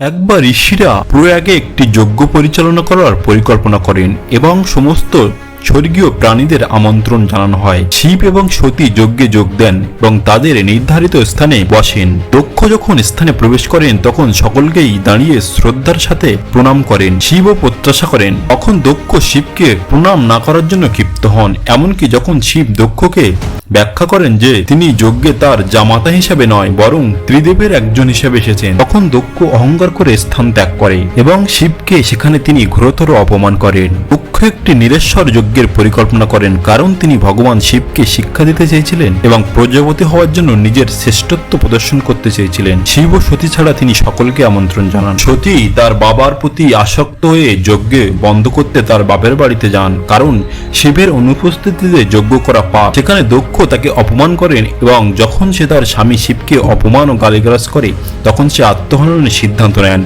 একবার ঋষিরা প্রয়াগে একটি যজ্ঞ পরিচালনা করার পরিকল্পনা করেন এবং সমস্ত স্বর্গীয় প্রাণীদের আমন্ত্রণ জানানো হয়। শিব এবং সতী যজ্ঞে যোগ দেন এবং তাদের নির্ধারিত স্থানে বসেন। দক্ষ যখন স্থানে প্রবেশ করেন, তখন সকলকেই দাঁড়িয়ে শ্রদ্ধার সাথে প্রণাম করেন শিবও প্রত্যাশা করেন। তখন দক্ষ শিবকে প্রণাম না করার জন্য ক্ষিপ্ত হন, এমনকি যখন শিব দক্ষকে ব্যাখ্যা করেন যে তিনি যজ্ঞে তার জামাতা হিসেবে নয়, বরং ত্রিদেবের একজন হিসেবে এসেছেন। তখন দক্ষ অহংকার করে স্থান ত্যাগ করে এবং শিবকে সেখানে তিনি ঘোরতর অপমান করেন। দক্ষ একটি নিরেশ্বর যজ্ঞের পরিকল্পনা করেন কারণ তিনি ভগবান শিবকে শিক্ষা দিতে চেয়েছিলেন এবং প্রজাপতি হওয়ার জন্য নিজের শ্রেষ্ঠত্ব প্রদর্শন করতে চেয়েছিলেন। শিব ও সতী ছাড়া তিনি সকলকে আমন্ত্রণ জানান। সতী তার বাবার প্রতি আসক্ত হয়ে যজ্ঞে বন্ধ করতে তার বাপের বাড়িতে যান, কারণ শিবের অনুপস্থিতিতে যজ্ঞ করা পাপ। সেখানে দক্ষ তাকে অপমান করেন এবং যখন সে তার স্বামী শিবকে অপমান ও গালিগালাজ করে, তখন সে আত্মহননের সিদ্ধান্ত নেন।